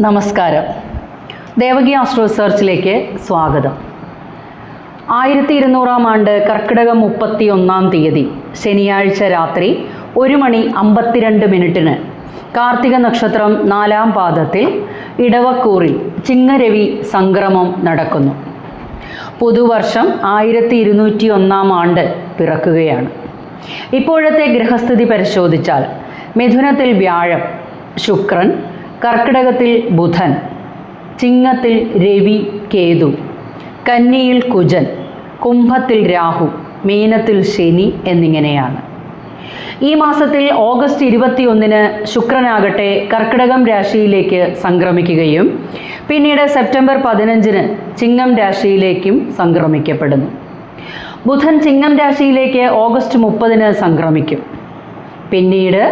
നമസ്കാരം. ദേവകി ആസ്ട്രോ റിസർച്ചിലേക്ക് സ്വാഗതം. ആയിരത്തി ഇരുന്നൂറാം ആണ്ട് കർക്കിടകം മുപ്പത്തി ഒന്നാം തീയതി ശനിയാഴ്ച രാത്രി ഒരു മണി അമ്പത്തിരണ്ട് മിനിറ്റിന് കാർത്തിക നക്ഷത്രം നാലാം പാദത്തിൽ ഇടവക്കൂറിൽ ചിങ്ങരവി സംക്രമം നടക്കുന്നു. പുതുവർഷം ആയിരത്തി ഇരുന്നൂറ്റി ഒന്നാം ആണ്ട് പിറക്കുകയാണ്. ഇപ്പോഴത്തെ ഗ്രഹസ്ഥിതി പരിശോധിച്ചാൽ മിഥുനത്തിൽ വ്യാഴം ശുക്രൻ കർക്കിടകത്തിൽ ബുധൻ ചിങ്ങത്തിൽ രവി കേതു കന്നിയിൽ കുജൻ കുംഭത്തിൽ രാഹു മീനത്തിൽ ശനി എന്നിങ്ങനെയാണ്. ഈ മാസത്തിൽ ഓഗസ്റ്റ് ഇരുപത്തിയൊന്നിന് ശുക്രനാകട്ടെ കർക്കിടകം രാശിയിലേക്ക് സംക്രമിക്കുകയും പിന്നീട് സെപ്റ്റംബർ പതിനഞ്ചിന് ചിങ്ങം രാശിയിലേക്കും സംക്രമിക്കപ്പെടുന്നു. ബുധൻ ചിങ്ങം രാശിയിലേക്ക് ഓഗസ്റ്റ് മുപ്പതിന് സംക്രമിക്കും. പിന്നീട്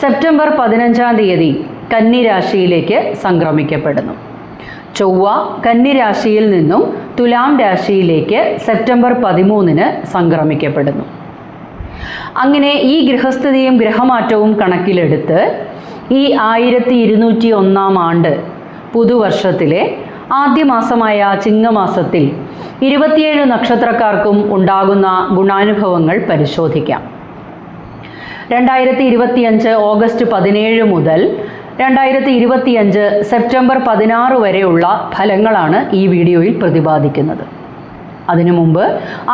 സെപ്റ്റംബർ പതിനഞ്ചാം തീയതി കന്നി രാശിയിലേക്ക് സംക്രമിക്കപ്പെടുന്നു. ചൊവ്വ കന്നിരാശിയിൽ നിന്നും തുലാം രാശിയിലേക്ക് സെപ്റ്റംബർ പതിമൂന്നിന് സംക്രമിക്കപ്പെടുന്നു. അങ്ങനെ ഈ ഗൃഹസ്ഥിതിയും ഗ്രഹമാറ്റവും കണക്കിലെടുത്ത് ഈ ആയിരത്തി ഇരുന്നൂറ്റി ഒന്നാം ആണ്ട് പുതുവർഷത്തിലെ ആദ്യ മാസമായ ചിങ്ങമാസത്തിൽ ഇരുപത്തിയേഴ് നക്ഷത്രക്കാർക്കും ഉണ്ടാകുന്ന ഗുണാനുഭവങ്ങൾ പരിശോധിക്കാം. രണ്ടായിരത്തി ഇരുപത്തിയഞ്ച് ഓഗസ്റ്റ് പതിനേഴ് മുതൽ രണ്ടായിരത്തി ഇരുപത്തിയഞ്ച് സെപ്റ്റംബർ പതിനാറ് വരെയുള്ള ഫലങ്ങളാണ് ഈ വീഡിയോയിൽ പ്രതിപാദിക്കുന്നത്. അതിനു മുമ്പ്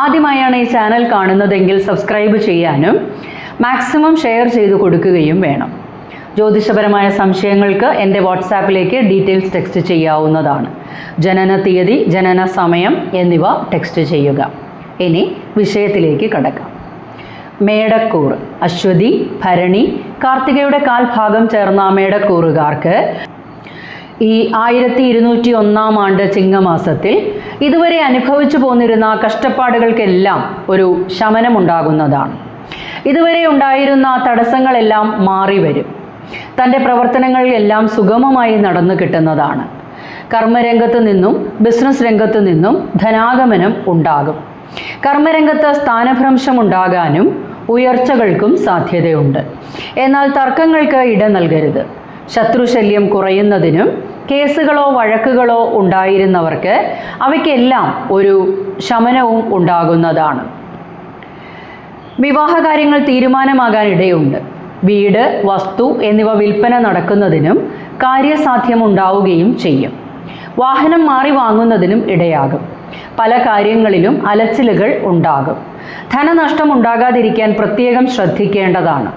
ആദ്യമായാണ് ഈ ചാനൽ കാണുന്നതെങ്കിൽ സബ്സ്ക്രൈബ് ചെയ്യാനും മാക്സിമം ഷെയർ ചെയ്ത് കൊടുക്കുകയും വേണം. ജ്യോതിഷപരമായ സംശയങ്ങൾക്ക് എന്റെ വാട്സാപ്പിലേക്ക് ഡീറ്റെയിൽസ് ടെക്സ്റ്റ് ചെയ്യാവുന്നതാണ്. ജനന തീയതി ജനന സമയം എന്നിവ ടെക്സ്റ്റ് ചെയ്യുക. ഇനി വിഷയത്തിലേക്ക് കടക്കാം. മേടക്കൂർ അശ്വതി ഭരണി കാർത്തികയുടെ കാൽഭാഗം ചേർന്ന മേടക്കൂറുകാർക്ക് ഈ ആയിരത്തി ഇരുന്നൂറ്റി ഒന്നാം ആണ്ട് ചിങ്ങമാസത്തിൽ ഇതുവരെ അനുഭവിച്ചു പോന്നിരുന്ന കഷ്ടപ്പാടുകൾക്കെല്ലാം ഒരു ശമനമുണ്ടാകുന്നതാണ്. ഇതുവരെ ഉണ്ടായിരുന്ന തടസ്സങ്ങളെല്ലാം മാറി വരും തന്റെ പ്രവർത്തനങ്ങളിലെല്ലാം സുഗമമായി നടന്നു കിട്ടുന്നതാണ്. കർമ്മരംഗത്ത് നിന്നും ബിസിനസ് രംഗത്ത് നിന്നും ധനാഗമനം ഉണ്ടാകും. കർമ്മരംഗത്ത് സ്ഥാനഭ്രംശം ഉണ്ടാകാനും ഉയർച്ചകൾക്കും സാധ്യതയുണ്ട്. എന്നാൽ തർക്കങ്ങൾക്ക് ഇടം നൽകരുത്. ശത്രുശല്യം കുറയുന്നതിനും കേസുകളോ വഴക്കുകളോ ഉണ്ടായിരുന്നവർക്ക് അവയ്ക്കെല്ലാം ഒരു ശമനവും ഉണ്ടാകുന്നതാണ്. വിവാഹകാര്യങ്ങൾ തീരുമാനമാകാൻ ഇടയുണ്ട് വീട് വസ്തു എന്നിവ വിൽപ്പന നടക്കുന്നതിനും കാര്യസാധ്യമുണ്ടാവുകയും ചെയ്യും. വാഹനം മാറി വാങ്ങുന്നതിനും ഇടയാകും. പല കാര്യങ്ങളിലും അലച്ചിലുകൾ ഉണ്ടാകും. ധനനഷ്ടം ഉണ്ടാകാതിരിക്കാൻ പ്രത്യേകം ശ്രദ്ധിക്കേണ്ടതാണ്.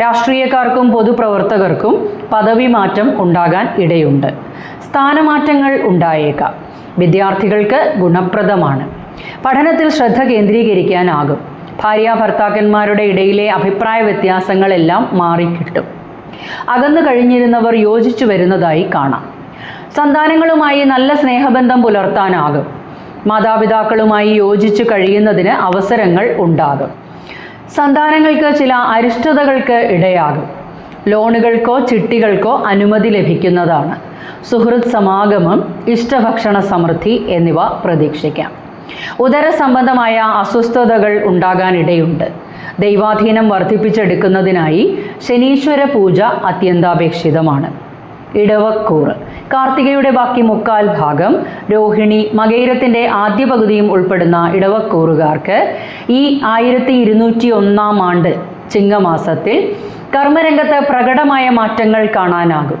രാഷ്ട്രീയക്കാർക്കും പൊതുപ്രവർത്തകർക്കും പദവി മാറ്റം ഉണ്ടാകാൻ ഇടയുണ്ട്. സ്ഥാനമാറ്റങ്ങൾ ഉണ്ടായേക്കാം. വിദ്യാർത്ഥികൾക്ക് ഗുണപ്രദമാണ്. പഠനത്തിൽ ശ്രദ്ധ കേന്ദ്രീകരിക്കാനാകും. ഭാര്യ ഭർത്താക്കന്മാരുടെ ഇടയിലെ അഭിപ്രായ വ്യത്യാസങ്ങളെല്ലാം മാറിക്കിട്ടും. അകന്നു കഴിഞ്ഞിരുന്നവർ യോജിച്ചു വരുന്നതായി കാണാം. സന്താനങ്ങളുമായി നല്ല സ്നേഹബന്ധം പുലർത്താനാകും. മാതാപിതാക്കളുമായി യോജിച്ച് കഴിയുന്നതിന് അവസരങ്ങൾ ഉണ്ടാകും. സന്താനങ്ങൾക്ക് ചില അരിഷ്ടതകൾക്ക് ഇടയാകും. ലോണുകൾക്കോ ചിട്ടികൾക്കോ അനുമതി ലഭിക്കുന്നതാണ്. സുഹൃത് സമാഗമം ഇഷ്ടഭക്ഷണ സമൃദ്ധി എന്നിവ പ്രതീക്ഷിക്കാം. ഉദര സംബന്ധമായ അസ്വസ്ഥതകൾ ഉണ്ടാകാനിടയുണ്ട്. ദൈവാധീനം വർദ്ധിപ്പിച്ചെടുക്കുന്നതിനായി ശനീശ്വര പൂജ അത്യന്താപേക്ഷിതമാണ്. ഇടവക്കൂറ്. കാർത്തികയുടെ ബാക്കി മുക്കാൽ ഭാഗം രോഹിണി മകൈരത്തിന്റെ ആദ്യ പകുതിയും ഉൾപ്പെടുന്ന ഇടവക്കൂറുകാർക്ക് ഈ ആയിരത്തി ഇരുന്നൂറ്റി ഒന്നാം ആണ്ട് ചിങ്ങമാസത്തിൽ കർമ്മരംഗത്ത് പ്രകടമായ മാറ്റങ്ങൾ കാണാനാകും.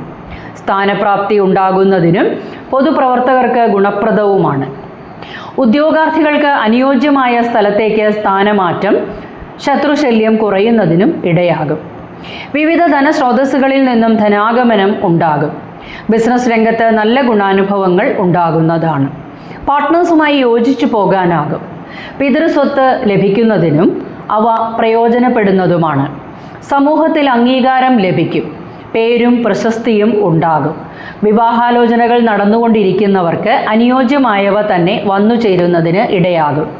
സ്ഥാനപ്രാപ്തി ഉണ്ടാകുന്നതിനും പൊതുപ്രവർത്തകർക്ക് ഗുണപ്രദവുമാണ്. ഉദ്യോഗാർത്ഥികൾക്ക് അനുയോജ്യമായ സ്ഥലത്തേക്ക് സ്ഥാനമാറ്റം ശത്രുശല്യം കുറയുന്നതിനും ഇടയാകും. വിവിധ ധനസ്രോതസ്സുകളിൽ നിന്നും ധനാഗമനം ഉണ്ടാകും. ബിസിനസ് രംഗത്ത് നല്ല ഗുണാനുഭവങ്ങൾ ഉണ്ടാകുന്നതാണ്. പാർട്ട്നേഴ്സുമായി യോജിച്ചു പോകാനാകും. പിതൃസ്വത്ത് ലഭിക്കുന്നതിനും അവ പ്രയോജനപ്പെടുന്നതുമാണ്. സമൂഹത്തിൽ അംഗീകാരം ലഭിക്കും. പേരും പ്രശസ്തിയും ഉണ്ടാകും. വിവാഹാലോചനകൾ നടന്നുകൊണ്ടിരിക്കുന്നവർക്ക് അനുയോജ്യമായവ തന്നെ വന്നു ചേരുന്നതിന് ഇടയാകും.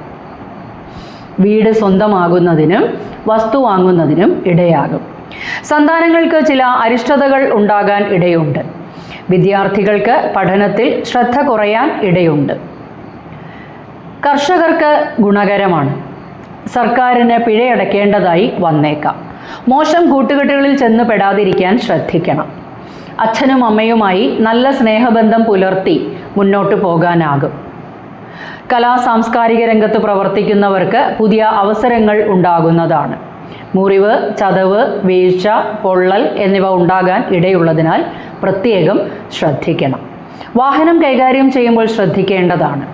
വീട് സ്വന്തമാകുന്നതിനും വസ്തു വാങ്ങുന്നതിനും ഇടയാകും. സന്താനങ്ങൾക്ക് ചില അരിഷ്ടതകൾ ഉണ്ടാകാൻ ഇടയുണ്ട്. വിദ്യാർത്ഥികൾക്ക് പഠനത്തിൽ ശ്രദ്ധ കുറയാൻ ഇടയുണ്ട്. കർഷകർക്ക് ഗുണകരമാണ്. സർക്കാരിന് പിഴയടക്കേണ്ടതായി വന്നേക്കാം. മോശം കൂട്ടുകെട്ടുകളിൽ ചെന്ന് പെടാതിരിക്കാൻ ശ്രദ്ധിക്കണം. അച്ഛനും അമ്മയുമായി നല്ല സ്നേഹബന്ധം പുലർത്തി മുന്നോട്ട് പോകാനാകും. കലാ സാംസ്കാരിക രംഗത്ത് പ്രവർത്തിക്കുന്നവർക്ക് പുതിയ അവസരങ്ങൾ ഉണ്ടാകുന്നതാണ്. മുറിവ് ചതവ് വീഴ്ച പൊള്ളൽ എന്നിവ ഉണ്ടാകാൻ ഇടയുള്ളതിനാൽ പ്രത്യേകം ശ്രദ്ധിക്കണം. വാഹനം കൈകാര്യം ചെയ്യുമ്പോൾ ശ്രദ്ധിക്കേണ്ടതാണ്.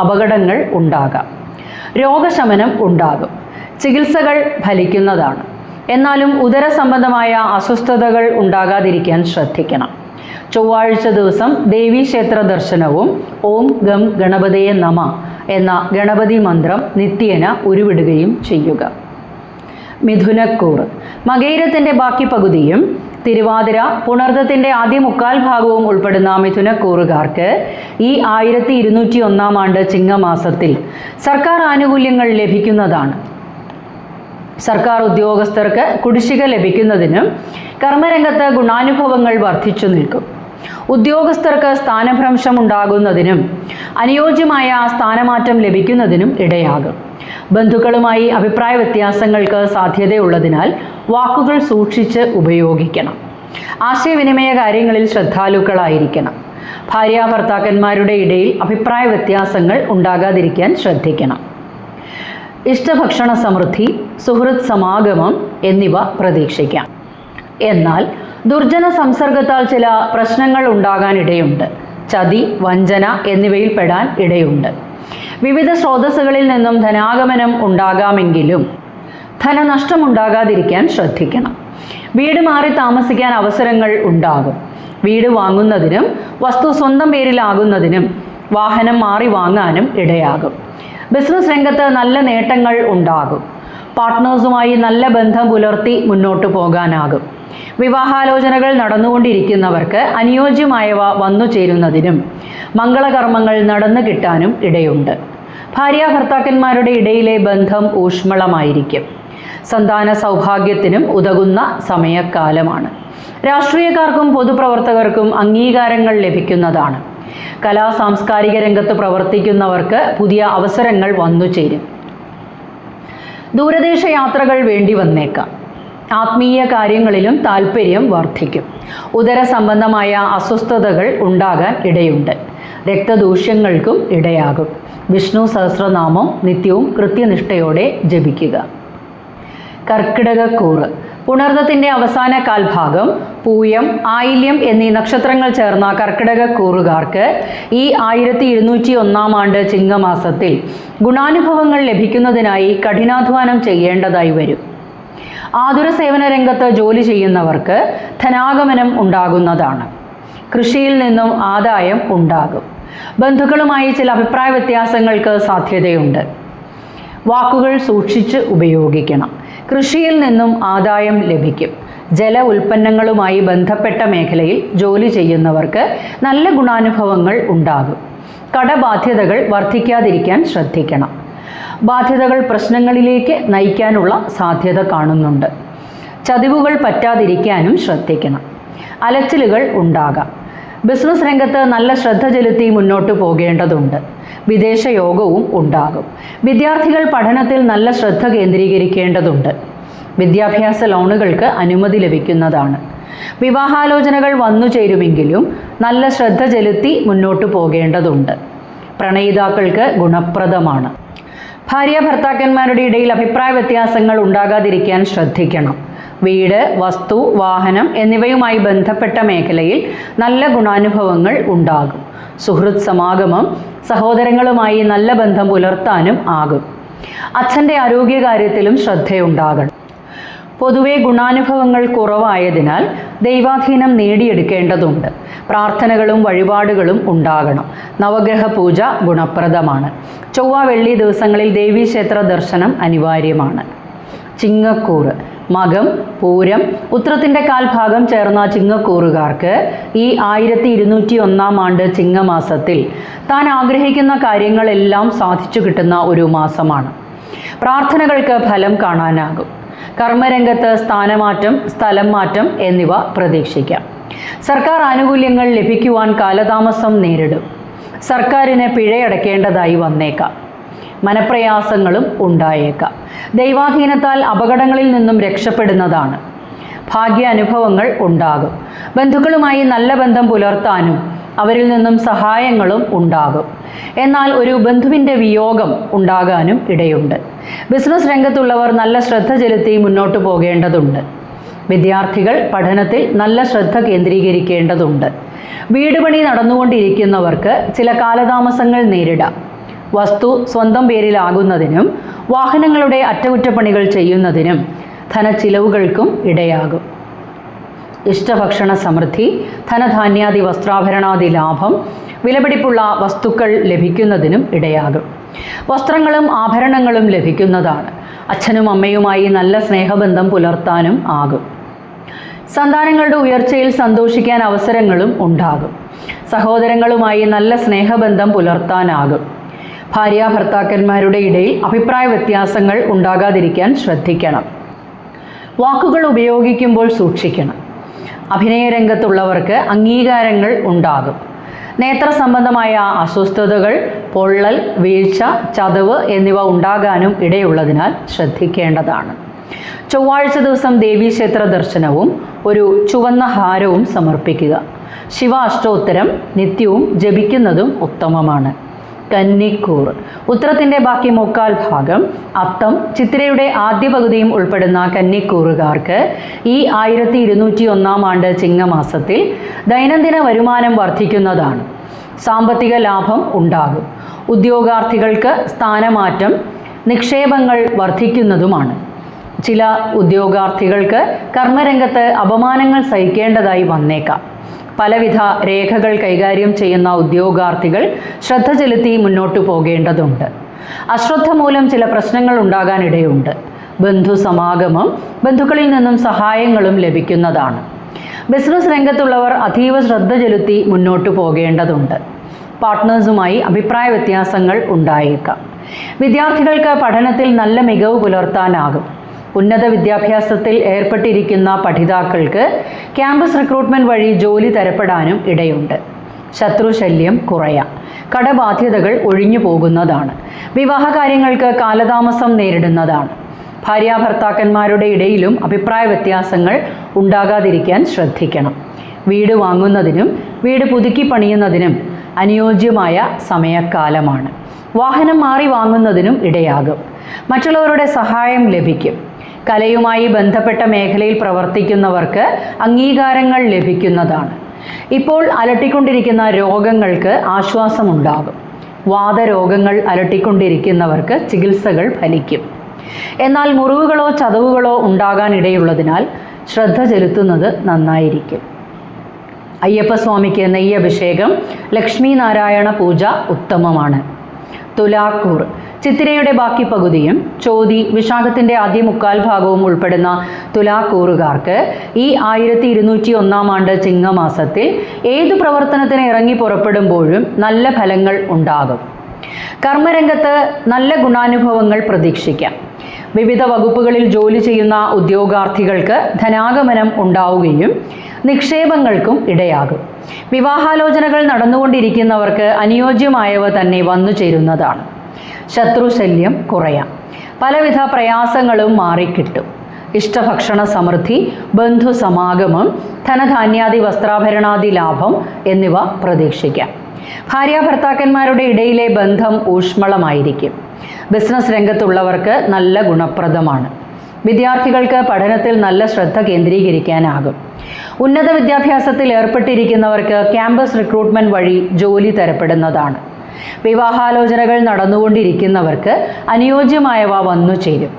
അപകടങ്ങൾ ഉണ്ടാകാം. രോഗശമനം ഉണ്ടാകും. ചികിത്സകൾ ഫലിക്കുന്നതാണ്. എന്നാലും ഉദര സംബന്ധമായ അസ്വസ്ഥതകൾ ഉണ്ടാകാതിരിക്കാൻ ശ്രദ്ധിക്കണം. ചൊവ്വാഴ്ച ദിവസം ദേവീക്ഷേത്ര ദർശനവും ഓം ഗം ഗണപതയെ നമ എന്ന ഗണപതി മന്ത്രം നിത്യേന ഉരുവിടുകയും ചെയ്യുക. മിഥുനക്കൂർ. മകൈരത്തിന്റെ ബാക്കി പകുതിയും തിരുവാതിര പുണർദത്തിന്റെ ആദ്യ മുക്കാൽ ഭാഗവും ഉൾപ്പെടുന്ന മിഥുനക്കൂറുകാർക്ക് ഈ ആയിരത്തി ഇരുന്നൂറ്റി ഒന്നാം ആണ്ട് ചിങ്ങമാസത്തിൽ സർക്കാർ ആനുകൂല്യങ്ങൾ ലഭിക്കുന്നതാണ്. സർക്കാർ ഉദ്യോഗസ്ഥർക്ക് കുടിശ്ശിക ലഭിക്കുന്നതിനും കർമ്മരംഗത്ത് ഗുണാനുഭവങ്ങൾ വർദ്ധിച്ചു നിൽക്കും. ഉദ്യോഗസ്ഥർക്ക് സ്ഥാനഭ്രംശം ഉണ്ടാകുന്നതിനും അനുയോജ്യമായ സ്ഥാനമാറ്റം ലഭിക്കുന്നതിനും ഇടയാകും. ബന്ധുക്കളുമായി അഭിപ്രായ വ്യത്യാസങ്ങൾക്ക് സാധ്യതയുള്ളതിനാൽ വാക്കുകൾ സൂക്ഷിച്ച് ഉപയോഗിക്കണം. ആശയവിനിമയ കാര്യങ്ങളിൽ ശ്രദ്ധാലുക്കളായിരിക്കണം. ഭാര്യ ഭർത്താക്കന്മാരുടെ ഇടയിൽ അഭിപ്രായ വ്യത്യാസങ്ങൾ ഉണ്ടാകാതിരിക്കാൻ ശ്രദ്ധിക്കണം. ഇഷ്ടഭക്ഷണ സമൃദ്ധി സുഹൃത് സമാഗമം എന്നിവ പ്രതീക്ഷിക്കാം. എന്നാൽ ദുർജന സംസർഗത്താൽ ചില പ്രശ്നങ്ങൾ ഉണ്ടാകാൻ ഇടയുണ്ട് ചതി വഞ്ചന എന്നിവയിൽ പെടാൻ ഇടയുണ്ട്. വിവിധ സ്രോതസ്സുകളിൽ നിന്നും ധനാഗമനം ഉണ്ടാകാമെങ്കിലും ധനനഷ്ടമുണ്ടാകാതിരിക്കാൻ ശ്രദ്ധിക്കണം. വീട് മാറി താമസിക്കാൻ അവസരങ്ങൾ ഉണ്ടാകും. വീട് വാങ്ങുന്നതിനും വസ്തു സ്വന്തം പേരിലാകുന്നതിനും വാഹനം മാറി വാങ്ങാനും ഇടയാകും. ബിസിനസ് രംഗത്ത് നല്ല നേട്ടങ്ങൾ ഉണ്ടാകും. പാർട്ട്നേഴ്സുമായി നല്ല ബന്ധം പുലർത്തി മുന്നോട്ട് പോകാനാകും. വിവാഹാലോചനകൾ നടന്നുകൊണ്ടിരിക്കുന്നവർക്ക് അനുയോജ്യമായവ വന്നു ചേരുന്നതിനും മംഗളകർമ്മങ്ങൾ നടന്നു കിട്ടാനും ഇടയുണ്ട്. ഭാര്യ ഭർത്താക്കന്മാരുടെ ഇടയിലെ ബന്ധം ഊഷ്മളമായിരിക്കും. സന്താന സൗഭാഗ്യത്തിനും ഉതകുന്ന സമയക്കാലമാണ്. രാഷ്ട്രീയക്കാർക്കും പൊതുപ്രവർത്തകർക്കും അംഗീകാരങ്ങൾ ലഭിക്കുന്നതാണ്. കലാ സാംസ്കാരിക രംഗത്ത് പ്രവർത്തിക്കുന്നവർക്ക് പുതിയ അവസരങ്ങൾ വന്നു ചേരും. ദൂരദേശ യാത്രകൾ വേണ്ടി വന്നേക്കാം. ആത്മീയ കാര്യങ്ങളിലും താല്പര്യം വർദ്ധിക്കും. ഉദര സംബന്ധമായ അസ്വസ്ഥതകൾ ഉണ്ടാകാൻ ഇടയുണ്ട്. രക്തദൂഷ്യങ്ങൾക്കും ഇടയാകും. വിഷ്ണു സഹസ്രനാമം നിത്യവും കൃത്യനിഷ്ഠയോടെ ജപിക്കുക. കർക്കിടകക്കൂറ്. പുണർദത്തിന്റെ അവസാന കാൽഭാഗം പൂയം ആയില്യം എന്നീ നക്ഷത്രങ്ങൾ ചേർന്ന കർക്കിടക കൂറുകാർക്ക് ഈ ആയിരത്തി ഇരുന്നൂറ്റി ഒന്നാം ആണ്ട് ചിങ്ങമാസത്തിൽ ഗുണാനുഭവങ്ങൾ ലഭിക്കുന്നതിനായി കഠിനാധ്വാനം ചെയ്യേണ്ടതായി വരും. ആതുര സേവന രംഗത്ത് ജോലി ചെയ്യുന്നവർക്ക് ധനാഗമനം ഉണ്ടാകുന്നതാണ്. കൃഷിയിൽ നിന്നും ആദായം ഉണ്ടാകും. ബന്ധുക്കളുമായി ചില അഭിപ്രായ വ്യത്യാസങ്ങൾക്ക് സാധ്യതയുണ്ട്. വാക്കുകൾ സൂക്ഷിച്ച് ഉപയോഗിക്കണം. കൃഷിയിൽ നിന്നും ആദായം ലഭിക്കും. ജല ഉൽപ്പന്നങ്ങളുമായി ബന്ധപ്പെട്ട മേഖലയിൽ ജോലി ചെയ്യുന്നവർക്ക് നല്ല ഗുണാനുഭവങ്ങൾ ഉണ്ടാകും. കടബാധ്യതകൾ വർദ്ധിക്കാതിരിക്കാൻ ശ്രദ്ധിക്കണം. ബാധ്യതകൾ പ്രശ്നങ്ങളിലേക്ക് നയിക്കാനുള്ള സാധ്യത കാണുന്നുണ്ട്. ചതിവുകൾ പറ്റാതിരിക്കാനും ശ്രദ്ധിക്കണം. അലച്ചിലുകൾ ഉണ്ടാകാം. ബിസിനസ് രംഗത്ത് നല്ല ശ്രദ്ധ ചെലുത്തി മുന്നോട്ട് പോകേണ്ടതുണ്ട്. വിദേശ യോഗവും ഉണ്ടാകും. വിദ്യാർത്ഥികൾ പഠനത്തിൽ നല്ല ശ്രദ്ധ കേന്ദ്രീകരിക്കേണ്ടതുണ്ട്. വിദ്യാഭ്യാസ ലോണുകൾക്ക് അനുമതി ലഭിക്കുന്നതാണ്. വിവാഹാലോചനകൾ വന്നു ചേരുമെങ്കിലും നല്ല ശ്രദ്ധ ചെലുത്തി മുന്നോട്ട് പോകേണ്ടതുണ്ട്. പ്രണയിതാക്കൾക്ക് ഗുണപ്രദമാണ്. ഭാര്യ ഭർത്താക്കന്മാരുടെ ഇടയിൽ അഭിപ്രായ വ്യത്യാസങ്ങൾ ഉണ്ടാകാതിരിക്കാൻ ശ്രദ്ധിക്കണം. വീട് വസ്തു വാഹനം എന്നിവയുമായി ബന്ധപ്പെട്ട മേഖലയിൽ നല്ല ഗുണാനുഭവങ്ങൾ ഉണ്ടാകും. സുഹൃത് സമാഗമം സഹോദരങ്ങളുമായി നല്ല ബന്ധം പുലർത്താനും ആകും. അച്ഛന്റെ ആരോഗ്യകാര്യത്തിലും ശ്രദ്ധയുണ്ടാകണം. പൊതുവെ ഗുണാനുഭവങ്ങൾ കുറവായതിനാൽ ദൈവാധീനം നേടിയെടുക്കേണ്ടതുണ്ട്. പ്രാർത്ഥനകളും വഴിപാടുകളും ഉണ്ടാകണം. നവഗ്രഹ പൂജ ഗുണപ്രദമാണ്. ചൊവ്വ വെള്ളി ദിവസങ്ങളിൽ ദേവീക്ഷേത്ര ദർശനം അനിവാര്യമാണ്. ചിങ്ങക്കൂറ്. മകം പൂരം ഉത്രത്തിന്റെ കാൽഭാഗം ചേർന്ന ചിങ്ങക്കൂറുകാർക്ക് ഈ ആയിരത്തി ഇരുന്നൂറ്റി ഒന്നാം ആണ്ട് ചിങ്ങമാസത്തിൽ താൻ ആഗ്രഹിക്കുന്ന കാര്യങ്ങളെല്ലാം സാധിച്ചു കിട്ടുന്ന ഒരു മാസമാണ്. പ്രാർത്ഥനകൾക്ക് ഫലം കാണാനാകും. കർമ്മരംഗത്ത് സ്ഥാനമാറ്റം സ്ഥലം മാറ്റം എന്നിവ പ്രതീക്ഷിക്കാം. സർക്കാർ ആനുകൂല്യങ്ങൾ ലഭിക്കുവാൻ കാലതാമസം നേരിടും. സർക്കാരിന് പിഴയടക്കേണ്ടതായി വന്നേക്കാം. മനപ്രയാസങ്ങളും ഉണ്ടായേക്കാം. ദൈവാധീനത്താൽ അപകടങ്ങളിൽ നിന്നും രക്ഷപ്പെടുന്നതാണ്. ഭാഗ്യാനുഭവങ്ങൾ ഉണ്ടാകും. ബന്ധുക്കളുമായി നല്ല ബന്ധം പുലർത്താനും അവരിൽ നിന്നും സഹായങ്ങളും ഉണ്ടാകും. എന്നാൽ ഒരു ബന്ധുവിന്റെ വിയോഗം ഉണ്ടാകാനും ഇടയുണ്ട്. ബിസിനസ് രംഗത്തുള്ളവർ നല്ല ശ്രദ്ധ ചെലുത്തി മുന്നോട്ട് പോകേണ്ടതുണ്ട്. വിദ്യാർത്ഥികൾ പഠനത്തിൽ നല്ല ശ്രദ്ധ കേന്ദ്രീകരിക്കേണ്ടതുണ്ട്. വീടുപണി നടന്നുകൊണ്ടിരിക്കുന്നവർക്ക് ചില കാലതാമസങ്ങൾ നേരിടാം. വസ്തു സ്വന്തം പേരിലാകുന്നതിനും വാഹനങ്ങളുടെ അറ്റകുറ്റപ്പണികൾ ചെയ്യുന്നതിനും ധനച്ചിലവുകൾക്കും ഇടയാകും. ഇഷ്ടഭക്ഷണ സമൃദ്ധി ധനധാന്യാദി വസ്ത്രാഭരണാദി ലാഭം വിലപിടിപ്പുള്ള വസ്തുക്കൾ ലഭിക്കുന്നതിനും ഇടയാകും. വസ്ത്രങ്ങളും ആഭരണങ്ങളും ലഭിക്കുന്നതാണ്. അച്ഛനും അമ്മയുമായി നല്ല സ്നേഹബന്ധം പുലർത്താനും ആകും. സന്താനങ്ങളുടെ ഉയർച്ചയിൽ സന്തോഷിക്കാൻ അവസരങ്ങളും ഉണ്ടാകും. സഹോദരങ്ങളുമായി നല്ല സ്നേഹബന്ധം പുലർത്താനാകും. ഭാര്യ ഭർത്താക്കന്മാരുടെ ഇടയിൽ അഭിപ്രായ വ്യത്യാസങ്ങൾ ഉണ്ടാകാതിരിക്കാൻ ശ്രദ്ധിക്കണം. വാക്കുകൾ ഉപയോഗിക്കുമ്പോൾ സൂക്ഷിക്കണം. അഭിനയ രംഗത്തുള്ളവർക്ക് അംഗീകാരങ്ങൾ ഉണ്ടാകും. നേത്ര സംബന്ധമായ അസ്വസ്ഥതകൾ പൊള്ളൽ വീഴ്ച ചതവ് എന്നിവ ഉണ്ടാകാനും ഇടയുള്ളതിനാൽ ശ്രദ്ധിക്കേണ്ടതാണ്. ചൊവ്വാഴ്ച ദിവസം ദേവീക്ഷേത്ര ദർശനവും ഒരു ചുവന്ന ഹാരവും സമർപ്പിക്കുക. ശിവ അഷ്ടോത്തരം നിത്യവും ജപിക്കുന്നതും ഉത്തമമാണ്. കന്നിക്കൂർ. ഉത്തരത്തിന്റെ ബാക്കി മുക്കാൽ ഭാഗം അത്തം ചിത്രയുടെ ആദ്യ പകുതിയും ഉൾപ്പെടുന്ന കന്നിക്കൂറുകാർക്ക് ഈ ആയിരത്തി ഇരുന്നൂറ്റി ഒന്നാം ആണ്ട് ചിങ്ങമാസത്തിൽ ദൈനംദിന വരുമാനം വർദ്ധിക്കുന്നതാണ്. സാമ്പത്തിക ലാഭം ഉണ്ടാകും. ഉദ്യോഗാർത്ഥികൾക്ക് സ്ഥാനമാറ്റം നിക്ഷേപങ്ങൾ വർദ്ധിക്കുന്നതുമാണ്. ചില ഉദ്യോഗാർത്ഥികൾക്ക് കർമ്മരംഗത്ത് അപമാനങ്ങൾ സഹിക്കേണ്ടതായി വന്നേക്കാം. പലവിധ രേഖകൾ കൈകാര്യം ചെയ്യുന്ന ഉദ്യോഗാർത്ഥികൾ ശ്രദ്ധ ചെലുത്തി മുന്നോട്ടു പോകേണ്ടതുണ്ട്. അശ്രദ്ധ മൂലം ചില പ്രശ്നങ്ങൾ ഉണ്ടാകാനിടയുണ്ട്. ബന്ധു സമാഗമം ബന്ധുക്കളിൽ നിന്നും സഹായങ്ങളും ലഭിക്കുന്നതാണ്. ബിസിനസ് രംഗത്തുള്ളവർ അതീവ ശ്രദ്ധ ചെലുത്തി മുന്നോട്ടു പോകേണ്ടതുണ്ട്. പാർട്ട്നേഴ്സുമായി അഭിപ്രായ വ്യത്യാസങ്ങൾ ഉണ്ടായേക്കാം. വിദ്യാർത്ഥികൾക്ക് പഠനത്തിൽ നല്ല മികവ് പുലർത്താനാകും. ഉന്നത വിദ്യാഭ്യാസത്തിൽ ഏർപ്പെട്ടിരിക്കുന്ന പഠിതാക്കൾക്ക് ക്യാമ്പസ് റിക്രൂട്ട്മെന്റ് വഴി ജോലി തരപ്പെടാനും ഇടയുണ്ട്. ശത്രുശല്യം കുറയാം. കടബാധ്യതകൾ ഒഴിഞ്ഞു പോകുന്നതാണ്. വിവാഹ കാര്യങ്ങൾക്ക് കാലതാമസം നേരിടുന്നതാണ്. ഭാര്യാഭർത്താക്കന്മാരുടെ ഇടയിലും അഭിപ്രായ വ്യത്യാസങ്ങൾ ഉണ്ടാകാതിരിക്കാൻ ശ്രദ്ധിക്കണം. വീട് വാങ്ങുന്നതിനും വീട് പുതുക്കി പണിയുന്നതിനും അനുയോജ്യമായ സമയക്കാലമാണ്. വാഹനം മാറി വാങ്ങുന്നതിനും ഇടയാകും. മറ്റുള്ളവരുടെ സഹായം ലഭിക്കും. കലയുമായി ബന്ധപ്പെട്ട മേഖലയിൽ പ്രവർത്തിക്കുന്നവർക്ക് അംഗീകാരങ്ങൾ ലഭിക്കുന്നതാണ്. ഇപ്പോൾ അലട്ടിക്കൊണ്ടിരിക്കുന്ന രോഗങ്ങൾക്ക് ആശ്വാസമുണ്ടാകും. വാദരോഗങ്ങൾ അലട്ടിക്കൊണ്ടിരിക്കുന്നവർക്ക് ചികിത്സകൾ ഫലിക്കും. എന്നാൽ മുറിവുകളോ ചതവുകളോ ഉണ്ടാകാനിടയുള്ളതിനാൽ ശ്രദ്ധ ചെലുത്തുന്നത് നന്നായിരിക്കും. അയ്യപ്പസ്വാമിക്ക് നെയ്യഭിഷേകം ലക്ഷ്മി നാരായണ പൂജ ഉത്തമമാണ്. തുലാക്കൂർ ചിത്തിരയുടെ ബാക്കി പകുതിയും ചോതി വിശാഖത്തിന്റെ ആദ്യ മുക്കാൽ ഭാഗവും ഉൾപ്പെടുന്ന തുലാക്കൂറുകാർക്ക് ഈ ആയിരത്തി ഇരുന്നൂറ്റി ഒന്നാം ആണ്ട് ചിങ്ങമാസത്തിൽ ഏതു പ്രവർത്തനത്തിന് ഇറങ്ങി പുറപ്പെടുമ്പോഴും നല്ല ഫലങ്ങൾ ഉണ്ടാകും. കർമ്മരംഗത്ത് നല്ല ഗുണാനുഭവങ്ങൾ പ്രതീക്ഷിക്കാം. വിവിധ വകുപ്പുകളിൽ ജോലി ചെയ്യുന്ന ഉദ്യോഗാർത്ഥികൾക്ക് ധനാഗമനം ഉണ്ടാവുകയും നിക്ഷേപങ്ങൾക്കും ഇടയാകും. വിവാഹാലോചനകൾ നടന്നുകൊണ്ടിരിക്കുന്നവർക്ക് അനുയോജ്യമായവ തന്നെ വന്നു ചേരുന്നതാണ് ശത്രുശല്യം കുറയാം. പലവിധ പ്രയാസങ്ങളും മാറിക്കിട്ടും. ഇഷ്ടഭക്ഷണ സമൃദ്ധി ബന്ധുസമാഗമം ധനധാന്യാദി വസ്ത്രാഭരണാദി ലാഭം എന്നിവ പ്രതീക്ഷിക്കാം. ഭാര്യ ഭർത്താക്കന്മാരുടെ ഇടയിലെ ബന്ധം ഊഷ്മളമായിരിക്കും. ബിസിനസ് രംഗത്തുള്ളവർക്ക് നല്ല ഗുണപ്രദമാണ്. വിദ്യാർത്ഥികൾക്ക് പഠനത്തിൽ നല്ല ശ്രദ്ധ കേന്ദ്രീകരിക്കാനാകും. ഉന്നത വിദ്യാഭ്യാസത്തിൽ ഏർപ്പെട്ടിരിക്കുന്നവർക്ക് ക്യാമ്പസ് റിക്രൂട്ട്മെന്റ് വഴി ജോലി തരപ്പെടുന്നതാണ്. വിവാഹാലോചനകൾ നടന്നുകൊണ്ടിരിക്കുന്നവർക്ക് അനുയോജ്യമായവ വന്നു ചേരും.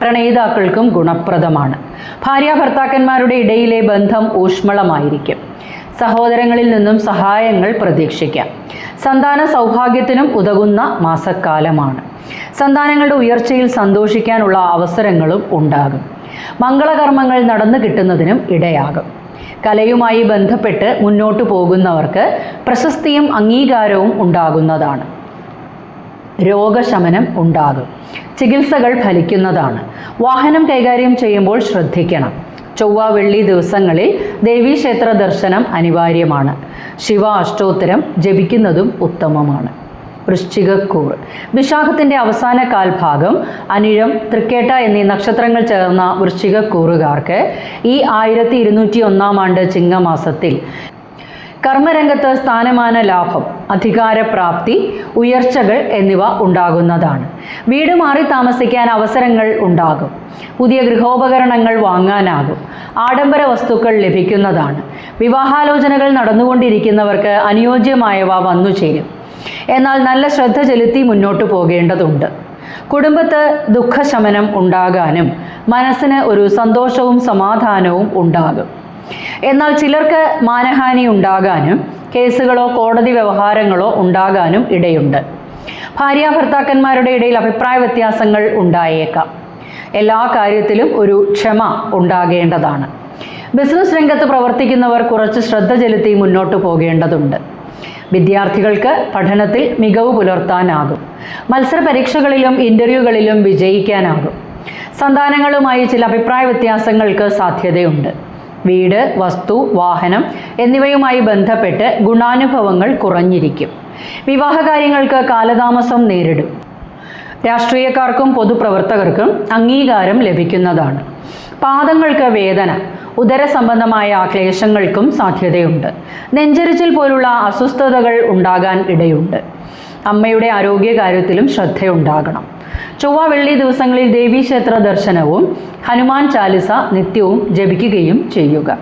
പ്രണയിതാക്കൾക്കും ഗുണപ്രദമാണ്. ഭാര്യ ഭർത്താക്കന്മാരുടെ ഇടയിലെ ബന്ധം ഊഷ്മളമായിരിക്കും. സഹോദരങ്ങളിൽ നിന്നും സഹായങ്ങൾ പ്രതീക്ഷിക്കാം. സന്താന സൗഭാഗ്യത്തിനും ഉതകുന്ന മാസക്കാലമാണ്. സന്താനങ്ങളുടെ ഉയർച്ചയിൽ സന്തോഷിക്കാനുള്ള അവസരങ്ങളും ഉണ്ടാകും. മംഗളകർമ്മങ്ങൾ നടന്നു കിട്ടുന്നതിനും ഇടയാകും. കലയുമായി ബന്ധപ്പെട്ട് മുന്നോട്ട് പോകുന്നവർക്ക് പ്രശസ്തിയും അംഗീകാരവും ഉണ്ടാകുന്നതാണ്. രോഗശമനം ഉണ്ടാകും. ചികിത്സകൾ ഫലിക്കുന്നതാണ്. വാഹനം കൈകാര്യം ചെയ്യുമ്പോൾ ശ്രദ്ധിക്കണം. ചൊവ്വ വെള്ളി ദിവസങ്ങളിൽ ദേവീക്ഷേത്ര ദർശനം അനിവാര്യമാണ്. ശിവ അഷ്ടോത്തരം ജപിക്കുന്നതും ഉത്തമമാണ്. വൃശ്ചികക്കൂർ വിശാഖത്തിന്റെ അവസാന കാൽഭാഗം അനിഴം തൃക്കേട്ട എന്നീ നക്ഷത്രങ്ങൾ ചേർന്ന വൃശ്ചികക്കൂറുകാർക്ക് ഈ ആയിരത്തി ഇരുന്നൂറ്റി ഒന്നാം ആണ്ട് ചിങ്ങമാസത്തിൽ കർമ്മരംഗത്ത് സ്ഥാനമാന ലാഭം അധികാരപ്രാപ്തി ഉയർച്ചകൾ എന്നിവ ഉണ്ടാകുന്നതാണ്. വീട് മാറി താമസിക്കാൻ അവസരങ്ങൾ ഉണ്ടാകും. പുതിയ ഗൃഹോപകരണങ്ങൾ വാങ്ങാനാകും. ആഡംബര വസ്തുക്കൾ ലഭിക്കുന്നതാണ്. വിവാഹാലോചനകൾ നടന്നുകൊണ്ടിരിക്കുന്നവർക്ക് അനുയോജ്യമായവ വന്നു ചേരും എന്നാൽ നല്ല ശ്രദ്ധ ചെലുത്തി മുന്നോട്ട് പോകേണ്ടതുണ്ട്. കുടുംബത്ത് ദുഃഖശമനം ഉണ്ടാകാനും മനസ്സിന് ഒരു സന്തോഷവും സമാധാനവും ഉണ്ടാകും. എന്നാൽ ചിലർക്ക് മാനഹാനി ഉണ്ടാകാനും കേസുകളോ കോടതി വ്യവഹാരങ്ങളോ ഉണ്ടാകാനും ഇടയുണ്ട്. ഭാര്യ ഭർത്താക്കന്മാരുടെ ഇടയിൽ അഭിപ്രായ വ്യത്യാസങ്ങൾ ഉണ്ടായേക്കാം. എല്ലാ കാര്യത്തിലും ഒരു ക്ഷമ ഉണ്ടാകേണ്ടതാണ്. ബിസിനസ് രംഗത്ത് പ്രവർത്തിക്കുന്നവർ കുറച്ച് ശ്രദ്ധ ചെലുത്തി മുന്നോട്ട് പോകേണ്ടതുണ്ട്. വിദ്യാർത്ഥികൾക്ക് പഠനത്തിൽ മികവ് പുലർത്താനാകും. മത്സര പരീക്ഷകളിലും ഇന്റർവ്യൂകളിലും വിജയിക്കാനാകും. സന്താനങ്ങളുമായി ചില അഭിപ്രായ വ്യത്യാസങ്ങൾക്ക് സാധ്യതയുണ്ട്. വീട് വസ്തു വാഹനം എന്നിവയുമായി ബന്ധപ്പെട്ട് ഗുണാനുഭവങ്ങൾ കുറഞ്ഞിരിക്കും. വിവാഹകാര്യങ്ങൾക്ക് കാലതാമസം നേരിടും. രാഷ്ട്രീയക്കാർക്കും പൊതുപ്രവർത്തകർക്കും അംഗീകാരം ലഭിക്കുന്നതാണ്. പാദങ്ങൾക്ക് വേദന ഉദര സംബന്ധമായ ക്ലേശങ്ങൾക്കും സാധ്യതയുണ്ട്. നെഞ്ചരിച്ചിൽ പോലുള്ള അസ്വസ്ഥതകൾ ഉണ്ടാകാൻ ഇടയുണ്ട്. അമ്മയുടെ ആരോഗ്യകാര്യത്തിലും ശ്രദ്ധയുണ്ടാകണം. ചൊവ്വ വെള്ളി ദിവസങ്ങളിൽ ദേവീക്ഷേത്ര ദർശനവും ഹനുമാൻ ചാലിസ നിത്യവും ജപിക്കുകയും ചെയ്യുക.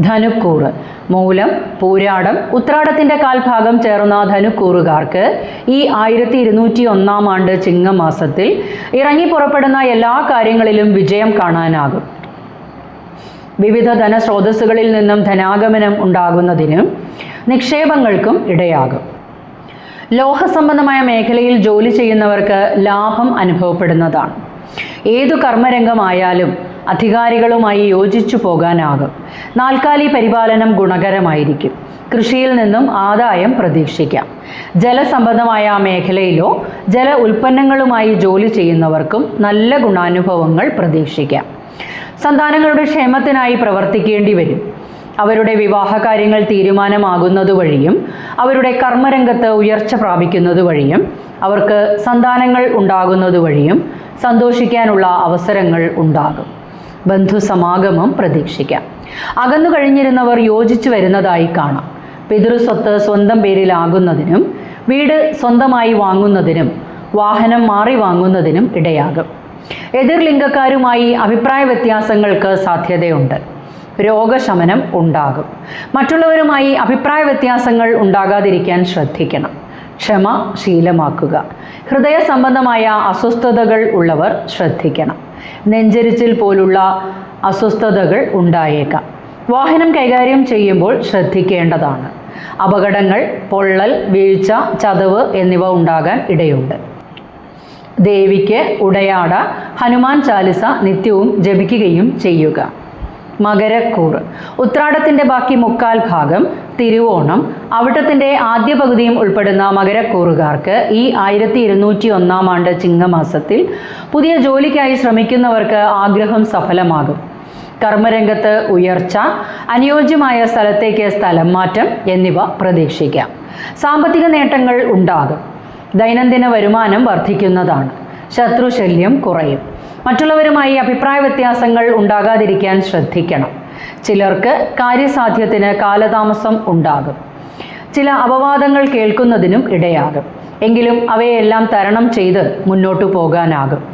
ധനുക്കൂറ്. മൂലം പൂരാടം ഉത്രാടത്തിന്റെ കാൽഭാഗം ചേർന്ന ധനുക്കൂറുകാർക്ക് ഈ ആയിരത്തി ഇരുന്നൂറ്റി ഒന്നാം ആണ്ട് ചിങ്ങമാസത്തിൽ ഇറങ്ങി പുറപ്പെടുന്ന എല്ലാ കാര്യങ്ങളിലും വിജയം കാണാനാകും. വിവിധ ധനസ്രോതസ്സുകളിൽ നിന്നും ധനാഗമനം ഉണ്ടാകുന്നതിനും നിക്ഷേപങ്ങൾക്കും ഇടയാകും. ലോഹസംബന്ധമായ മേഖലയിൽ ജോലി ചെയ്യുന്നവർക്ക് ലാഭം അനുഭവപ്പെടുന്നതാണ്. ഏതു കർമ്മരംഗമായാലും അധികാരികളുമായി യോജിച്ചു പോകാനാകും. നാൽക്കാലി പരിപാലനം ഗുണകരമായിരിക്കും. കൃഷിയിൽ നിന്നും ആദായം പ്രതീക്ഷിക്കാം. ജലസംബന്ധമായ മേഖലയിലോ ജല ഉൽപ്പന്നങ്ങളുമായി ജോലി ചെയ്യുന്നവർക്കും നല്ല ഗുണാനുഭവങ്ങൾ പ്രതീക്ഷിക്കാം. സന്താനങ്ങളുടെ ക്ഷേമത്തിനായി പ്രവർത്തിക്കേണ്ടി വരും. അവരുടെ വിവാഹ കാര്യങ്ങൾ തീരുമാനമാകുന്നത് വഴിയും അവരുടെ കർമ്മരംഗത്ത് ഉയർച്ച പ്രാപിക്കുന്നത് വഴിയും അവർക്ക് സന്താനങ്ങൾ ഉണ്ടാകുന്നത് വഴിയും സന്തോഷിക്കാനുള്ള അവസരങ്ങൾ ഉണ്ടാകും. ബന്ധുസമാഗമം പ്രതീക്ഷിക്കാം. അകന്നു കഴിഞ്ഞിരുന്നവർ യോജിച്ചു വരുന്നതായി കാണാം. പിതൃസ്വത്ത് സ്വന്തം പേരിലാകുന്നതിനും വീട് സ്വന്തമായി വാങ്ങുന്നതിനും വാഹനം മാറി വാങ്ങുന്നതിനും ഇടയാകും. എതിർലിംഗക്കാരുമായി അഭിപ്രായ വ്യത്യാസങ്ങൾക്ക് സാധ്യതയുണ്ട്. രോഗശമനം ഉണ്ടാകും. മറ്റുള്ളവരുമായി അഭിപ്രായ വ്യത്യാസങ്ങൾ ഉണ്ടാകാതിരിക്കാൻ ശ്രദ്ധിക്കണം. ക്ഷമ ശീലമാക്കുക. ഹൃദയ സംബന്ധമായ അസ്വസ്ഥതകൾ ഉള്ളവർ ശ്രദ്ധിക്കണം. നെഞ്ചരിച്ചിൽ പോലുള്ള അസ്വസ്ഥതകൾ ഉണ്ടായേക്കാം. വാഹനം കൈകാര്യം ചെയ്യുമ്പോൾ ശ്രദ്ധിക്കേണ്ടതാണ്. അപകടങ്ങൾ പൊള്ളൽ വീഴ്ച ചതവ് എന്നിവ ഉണ്ടാകാൻ ഇടയുണ്ട്. ദേവിക്ക് ഉടയാട ഹനുമാൻ ചാലിസ നിത്യവും ജപിക്കുകയും ചെയ്യുക. മകരക്കൂറ് ഉത്രാടത്തിന്റെ ബാക്കി മുക്കാൽ ഭാഗം തിരുവോണം. അവിട്ടത്തിന്റെ ആദ്യ പകുതിയും ഉൾപ്പെടുന്ന മകരക്കൂറുകാർക്ക് ഈ ആയിരത്തി ഇരുന്നൂറ്റി ഒന്നാം ആണ്ട് ചിങ്ങമാസത്തിൽ പുതിയ ജോലിക്കായി ശ്രമിക്കുന്നവർക്ക് ആഗ്രഹം സഫലമാകും. കർമ്മരംഗത്ത് ഉയർച്ച അനുയോജ്യമായ സ്ഥലത്തേക്ക് സ്ഥലം മാറ്റം എന്നിവ പ്രതീക്ഷിക്കാം. സാമ്പത്തിക നേട്ടങ്ങൾ ഉണ്ടാകും. ദൈനംദിന വരുമാനം വർദ്ധിക്കുന്നതാണ്. ശത്രുശല്യം കുറയും. മറ്റുള്ളവരുമായി അഭിപ്രായ വ്യത്യാസങ്ങൾ ഉണ്ടാകാതിരിക്കാൻ ശ്രദ്ധിക്കണം. ചിലർക്ക് കാര്യസാധ്യത്തിന് കാലതാമസം ഉണ്ടാകും. ചില അപവാദങ്ങൾ കേൾക്കുന്നതിനും ഇടയാകും. എങ്കിലും അവയെല്ലാം തരണം ചെയ്ത് മുന്നോട്ടു പോകാനാകും.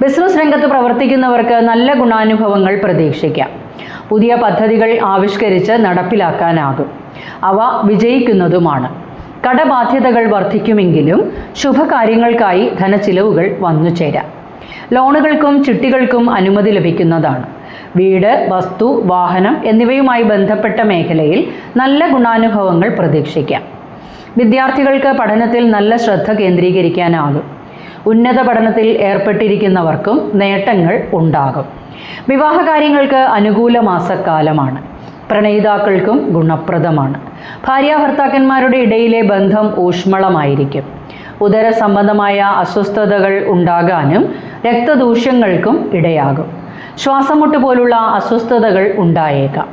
ബിസിനസ് രംഗത്ത് പ്രവർത്തിക്കുന്നവർക്ക് നല്ല ഗുണാനുഭവങ്ങൾ പ്രതീക്ഷിക്കാം. പുതിയ പദ്ധതികൾ ആവിഷ്കരിച്ച് നടപ്പിലാക്കാനാകും. അവ വിജയിക്കുന്നതുമാണ്. കടബാധ്യതകൾ വർദ്ധിക്കുമെങ്കിലും ശുഭകാര്യങ്ങൾക്കായി ധനച്ചിലവുകൾ വന്നു ചേരാം. ലോണുകൾക്കും ചിട്ടികൾക്കും അനുമതി ലഭിക്കുന്നതാണ്. വീട് വസ്തു വാഹനം എന്നിവയുമായി ബന്ധപ്പെട്ട മേഖലയിൽ നല്ല ഗുണാനുഭവങ്ങൾ പ്രതീക്ഷിക്കാം. വിദ്യാർത്ഥികൾക്ക് പഠനത്തിൽ നല്ല ശ്രദ്ധ കേന്ദ്രീകരിക്കാനാകും. ഉന്നത പഠനത്തിൽ ഏർപ്പെട്ടിരിക്കുന്നവർക്കും നേട്ടങ്ങൾ ഉണ്ടാകും. വിവാഹകാര്യങ്ങൾക്ക് അനുകൂല മാസക്കാലമാണ്. പ്രണയിതാക്കൾക്കും ഗുണപ്രദമാണ്. ഭാര്യാഭർത്താക്കന്മാരുടെ ഇടയിലെ ബന്ധം ഊഷ്മളമായിരിക്കും. ഉദര സംബന്ധമായ അസ്വസ്ഥതകൾ ഉണ്ടാകാനും രക്തദൂഷ്യങ്ങൾക്കും ഇടയാകും. ശ്വാസമുട്ട് പോലുള്ള അസ്വസ്ഥതകൾ ഉണ്ടായേക്കാം.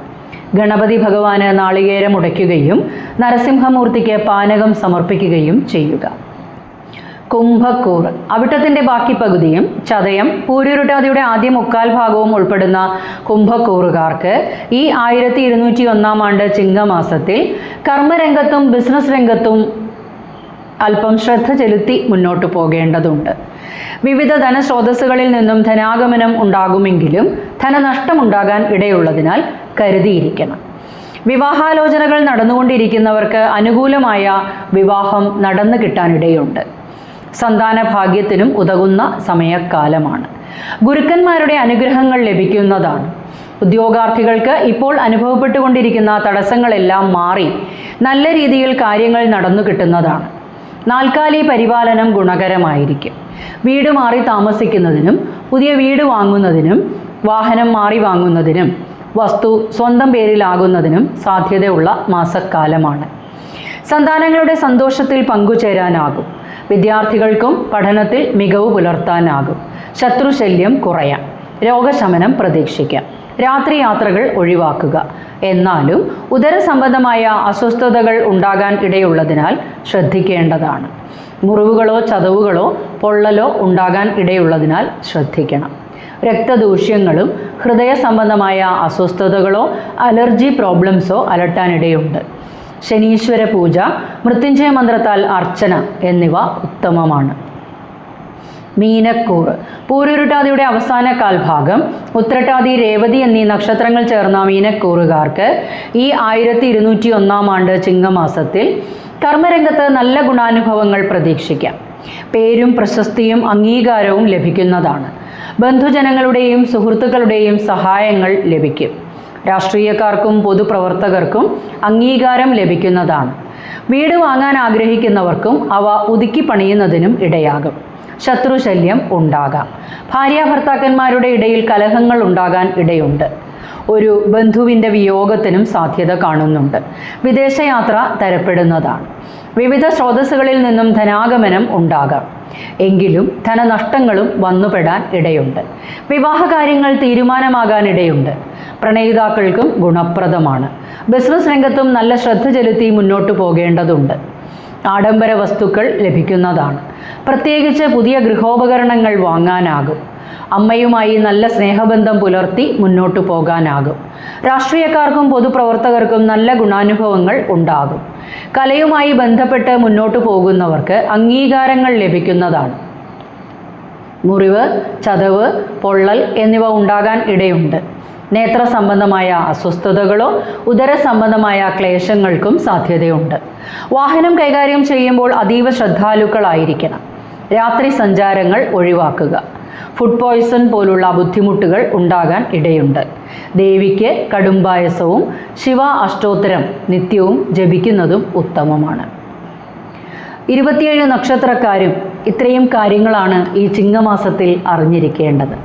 ഗണപതി ഭഗവാന് നാളികേരം ഉടയ്ക്കുകയും നരസിംഹമൂർത്തിക്ക് പാനകം സമർപ്പിക്കുകയും ചെയ്യുക. കുംഭക്കൂർ. അവിട്ടത്തിന്റെ ബാക്കി പകുതിയും ചതയം പൂരൂരുട്ടാതിയുടെ ആദ്യ മുക്കാൽ ഭാഗവും ഉൾപ്പെടുന്ന കുംഭക്കൂറുകാർക്ക് ഈ ആയിരത്തി ഇരുന്നൂറ്റി ഒന്നാം ആണ്ട് ചിങ്ങമാസത്തിൽ കർമ്മരംഗത്തും ബിസിനസ് രംഗത്തും അല്പം ശ്രദ്ധ ചെലുത്തി മുന്നോട്ട് പോകേണ്ടതുണ്ട്. വിവിധ ധനസ്രോതസ്സുകളിൽ നിന്നും ധനാഗമനം ഉണ്ടാകുമെങ്കിലും ധനനഷ്ടമുണ്ടാകാൻ ഇടയുള്ളതിനാൽ കരുതിയിരിക്കണം. വിവാഹാലോചനകൾ നടന്നുകൊണ്ടിരിക്കുന്നവർക്ക് അനുകൂലമായ വിവാഹം നടന്നു കിട്ടാനിടയുണ്ട്. സന്താന ഭാഗ്യത്തിനും ഉതകുന്ന സമയക്കാലമാണ്. ഗുരുക്കന്മാരുടെ അനുഗ്രഹങ്ങൾ ലഭിക്കുന്നതാണ്. ഉദ്യോഗാർത്ഥികൾക്ക് ഇപ്പോൾ അനുഭവപ്പെട്ടുകൊണ്ടിരിക്കുന്ന തടസ്സങ്ങളെല്ലാം മാറി നല്ല രീതിയിൽ കാര്യങ്ങൾ നടന്നു കിട്ടുന്നതാണ്. നാൽക്കാലി പരിപാലനം ഗുണകരമായിരിക്കും. വീട് മാറി താമസിക്കുന്നതിനും പുതിയ വീട് വാങ്ങുന്നതിനും വാഹനം മാറി വാങ്ങുന്നതിനും വസ്തു സ്വന്തം പേരിലാകുന്നതിനും സാധ്യതയുള്ള മാസക്കാലമാണ്. സന്താനങ്ങളുടെ സന്തോഷത്തിൽ പങ്കുചേരാനാകും. വിദ്യാർത്ഥികൾക്കും പഠനത്തിൽ മികവ് പുലർത്താനാകും. ശത്രുശല്യം കുറയാം. രോഗശമനം പ്രതീക്ഷിക്കാം. രാത്രി യാത്രകൾ ഒഴിവാക്കുക. എന്നാലും ഉദര സംബന്ധമായ അസ്വസ്ഥതകൾ ഉണ്ടാകാൻ ഇടയുള്ളതിനാൽ ശ്രദ്ധിക്കേണ്ടതാണ്. മുറിവുകളോ ചതവുകളോ പൊള്ളലോ ഉണ്ടാകാൻ ഇടയുള്ളതിനാൽ ശ്രദ്ധിക്കണം. രക്തദൂഷ്യങ്ങളും ഹൃദയ സംബന്ധമായ അസ്വസ്ഥതകളോ അലർജി പ്രോബ്ലംസോ അലട്ടാനിടയുണ്ട്. ശനീശ്വര പൂജ മൃത്യുഞ്ജയ മന്ത്രത്താൽ അർച്ചന എന്നിവ ഉത്തമമാണ്. മീനക്കൂർ. പൂരുരുട്ടാതിയുടെ അവസാന കാൽഭാഗം ഉത്രട്ടാതി രേവതി എന്നീ നക്ഷത്രങ്ങൾ ചേർന്ന മീനക്കൂറുകാർക്ക് ഈ ആയിരത്തി ഇരുന്നൂറ്റി ഒന്നാം ആണ്ട് ചിങ്ങമാസത്തിൽ കർമ്മരംഗത്ത് നല്ല ഗുണാനുഭവങ്ങൾ പ്രതീക്ഷിക്കാം. പേരും പ്രശസ്തിയും അംഗീകാരവും ലഭിക്കുന്നതാണ്. ബന്ധുജനങ്ങളുടെയും സുഹൃത്തുക്കളുടെയും സഹായങ്ങൾ ലഭിക്കും. രാഷ്ട്രീയക്കാർക്കും പൊതുപ്രവർത്തകർക്കും അംഗീകാരം ലഭിക്കുന്നതാണ്. വീട് വാങ്ങാൻ ആഗ്രഹിക്കുന്നവർക്കും അവ പുതുക്കി പണിയുന്നതിനും ഇടയാകും. ശത്രുശല്യം ഉണ്ടാകാം. ഭാര്യാഭർത്താക്കന്മാരുടെ ഇടയിൽ കലഹങ്ങൾ ഉണ്ടാകാൻ ഇടയുണ്ട്. ഒരു ബന്ധുവിന്റെ വിയോഗത്തിനും സാധ്യത കാണുന്നുണ്ട്. വിദേശയാത്ര തരപ്പെടുന്നതാണ്. വിവിധ സ്രോതസ്സുകളിൽ നിന്നും ധനാഗമനം ഉണ്ടാകാം. എങ്കിലും ധനനഷ്ടങ്ങളും വന്നുപെടാൻ ഇടയുണ്ട്. വിവാഹകാര്യങ്ങൾ തീരുമാനമാകാൻ ഇടയുണ്ട് പ്രണയിതാക്കൾക്കും ഗുണപ്രദമാണ്. ബിസിനസ് രംഗത്തും നല്ല ശ്രദ്ധ ചെലുത്തി മുന്നോട്ട് പോകേണ്ടതുണ്ട്. ആഡംബര വസ്തുക്കൾ ലഭിക്കുന്നതാണ്. പ്രത്യേകിച്ച് പുതിയ ഗൃഹോപകരണങ്ങൾ വാങ്ങാനാകും. അമ്മയുമായി നല്ല സ്നേഹബന്ധം പുലർത്തി മുന്നോട്ടു പോകാനാകും. രാഷ്ട്രീയക്കാർക്കും പൊതുപ്രവർത്തകർക്കും നല്ല ഗുണാനുഭവങ്ങൾ ഉണ്ടാകും. കലയുമായി ബന്ധപ്പെട്ട് മുന്നോട്ടു പോകുന്നവർക്ക് അംഗീകാരങ്ങൾ ലഭിക്കുന്നതാണ്. മുറിവ് ചതവ് പൊള്ളൽ എന്നിവ ഉണ്ടാകാൻ ഇടയുണ്ട്. നേത്ര സംബന്ധമായ അസ്വസ്ഥതകളോ ഉദര സംബന്ധമായ ക്ലേശങ്ങൾക്കും സാധ്യതയുണ്ട്. വാഹനം കൈകാര്യം ചെയ്യുമ്പോൾ അതീവ ശ്രദ്ധാലുക്കളായിരിക്കണം. രാത്രി സഞ്ചാരങ്ങൾ ഒഴിവാക്കുക. ഫുഡ് പോയ്സൺ പോലുള്ള ബുദ്ധിമുട്ടുകൾ ഉണ്ടാകാൻ ഇടയുണ്ട്. ദേവിക്ക് കടുംബായസവും ശിവ അഷ്ടോത്തരം നിത്യവും ജപിക്കുന്നതും ഉത്തമമാണ്. ഇരുപത്തിയേഴ് നക്ഷത്രക്കാരും ഇത്രയും കാര്യങ്ങളാണ് ഈ ചിങ്ങമാസത്തിൽ അറിഞ്ഞിരിക്കേണ്ടത്.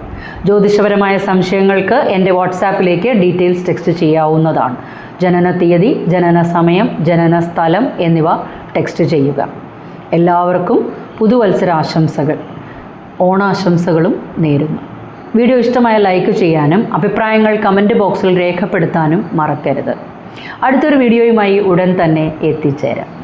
ജ്യോതിഷപരമായ സംശയങ്ങൾക്ക് എന്റെ വാട്സാപ്പിലേക്ക് ഡീറ്റെയിൽസ് ടെക്സ്റ്റ് ചെയ്യാവുന്നതാണ്. ജനന തീയതി ജനന സമയം ജനന സ്ഥലം എന്നിവ ടെക്സ്റ്റ് ചെയ്യുക. എല്ലാവർക്കും പുതുവത്സരാശംസകൾ. ഓണാശംസകളും നേരുന്നു. വീഡിയോ ഇഷ്ടമായ ലൈക്ക് ചെയ്യാനും അഭിപ്രായങ്ങൾ കമന്റ് ബോക്സിൽ രേഖപ്പെടുത്താനും മറക്കരുത്. അടുത്തൊരു വീഡിയോയുമായി ഉടൻ തന്നെ എത്തിച്ചേരാം.